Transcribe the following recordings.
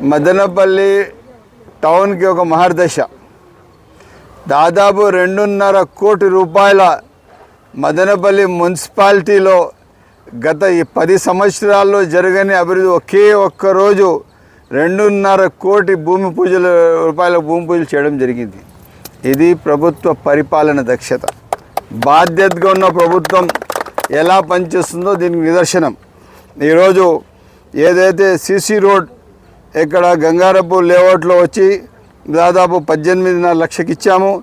మదనపల్లి టౌన్కి ఒక మహర్దశ. దాదాపు రెండున్నర కోటి రూపాయల మదనపల్లి మున్సిపాలిటీలో గత ఈ పది సంవత్సరాల్లో జరగని అభివృద్ధి ఒకే ఒక్క రోజు రెండున్నర కోటి భూమి పూజల రూపాయల భూమి పూజలు చేయడం జరిగింది. ఇది ప్రభుత్వ పరిపాలన దక్షత. బాధ్యతగా ఉన్న ప్రభుత్వం ఎలా పనిచేస్తుందో దీనికి నిదర్శనం. ఈరోజు ఏదైతే సిసి రోడ్ ఇక్కడ గంగారపూర్ లేఅవుట్లో వచ్చి దాదాపు పద్దెనిమిదిన్నర లక్షకి ఇచ్చాము.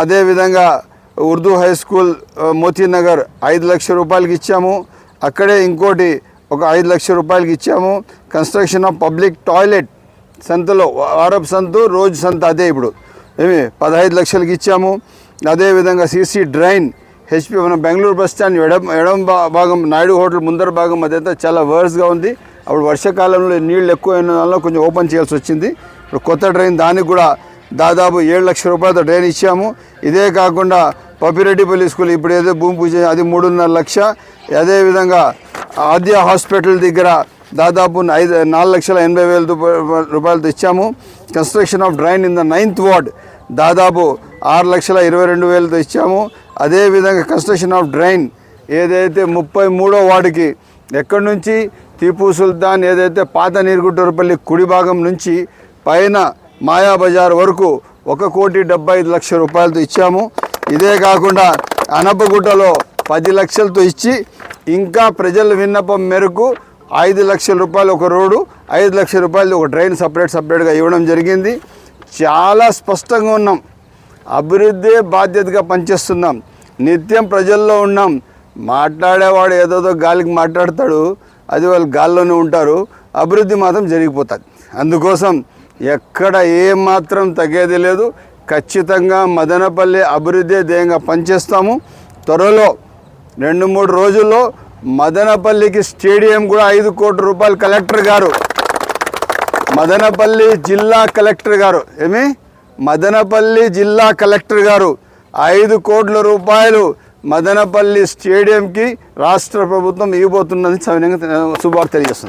అదేవిధంగా ఉర్దూ హై స్కూల్ మోతీనగర్ ఐదు లక్షల రూపాయలకి ఇచ్చాము. అక్కడే ఇంకోటి ఒక ఐదు లక్షల రూపాయలకి ఇచ్చాము. కన్స్ట్రక్షన్ ఆఫ్ పబ్లిక్ టాయిలెట్ సంతలో వారపు సంతు రోజు సంత అదే ఇప్పుడు. ఏమి? పదహైదు లక్షలకి ఇచ్చాము. అదేవిధంగా సీసీ డ్రైన్ హెచ్పి మన బెంగళూరు బస్ స్టాండ్ ఎడం ఎడం భాగం నాయుడు హోటల్ ముందర భాగం అదంతా చాలా వర్స్గా ఉంది. అప్పుడు వర్షాకాలంలో నీళ్ళు ఎక్కువైన దానిలో కొంచెం ఓపెన్ చేయాల్సి వచ్చింది. ఇప్పుడు కొత్త డ్రైన్ దానికి కూడా దాదాపు ఏడు లక్షల రూపాయలతో డ్రైన్ ఇచ్చాము. ఇదే కాకుండా పపిరెడ్డిపల్లి స్కూల్ ఇప్పుడు ఏదో భూమి పూజ అది మూడున్నర లక్ష. అదేవిధంగా ఆద్య హాస్పిటల్ దగ్గర దాదాపు ఐదు నాలుగు లక్షల ఎనభై వేల రూపాయలతో ఇచ్చాము. Construction of drain in the ninth ward దాదాపు ఆరు లక్షల ఇరవై రెండు వేలతో ఇచ్చాము. అదేవిధంగా కన్స్ట్రక్షన్ ఆఫ్ డ్రైన్ ఏదైతే ముప్పై మూడో వార్డుకి ఎక్కడి నుంచి టీపు సుల్తాన్ ఏదైతే పాత నీరుగుట్టూరుపల్లి కుడి భాగం నుంచి పైన మాయా బజార్ వరకు ఒక కోటి డెబ్బై ఐదు లక్షల రూపాయలతో ఇచ్చాము. ఇదే కాకుండా అనపగుట్టలో పది లక్షలతో ఇచ్చి ఇంకా ప్రజల విన్నపం మేరకు ఐదు లక్షల రూపాయలు ఒక రోడ్డు ఐదు లక్షల రూపాయలు ఒక డ్రైన్ సపరేట్ సపరేట్గా ఇవ్వడం జరిగింది. చాలా స్పష్టంగా ఉన్నాం. అభివృద్ధి బాధ్యతగా పనిచేస్తున్నాం. నిత్యం ప్రజల్లో ఉన్నాం. మాట్లాడేవాడు ఏదోదో గాలికి మాట్లాడతాడు. అది వాళ్ళు గాల్లోనే ఉంటారు అభివృద్ధి మాత్రం జరిగిపోతుంది. అందుకోసం ఎక్కడ ఏమాత్రం తగ్గేది లేదు ఖచ్చితంగా మదనపల్లి అభివృద్ధి ధ్యేయంగా పనిచేస్తాము. త్వరలో రెండు మూడు రోజుల్లో మదనపల్లికి స్టేడియం కూడా ఐదు కోట్ల రూపాయలు కలెక్టర్ గారు మదనపల్లి జిల్లా కలెక్టర్ గారు ఏమి? మదనపల్లి జిల్లా కలెక్టర్ గారు ఐదు కోట్ల రూపాయలు మదనపల్లి స్టేడియంకి రాష్ట్ర ప్రభుత్వం ఇవ్వబోతున్నది సవినంగా శుభార్త తెలియజేస్తుంది.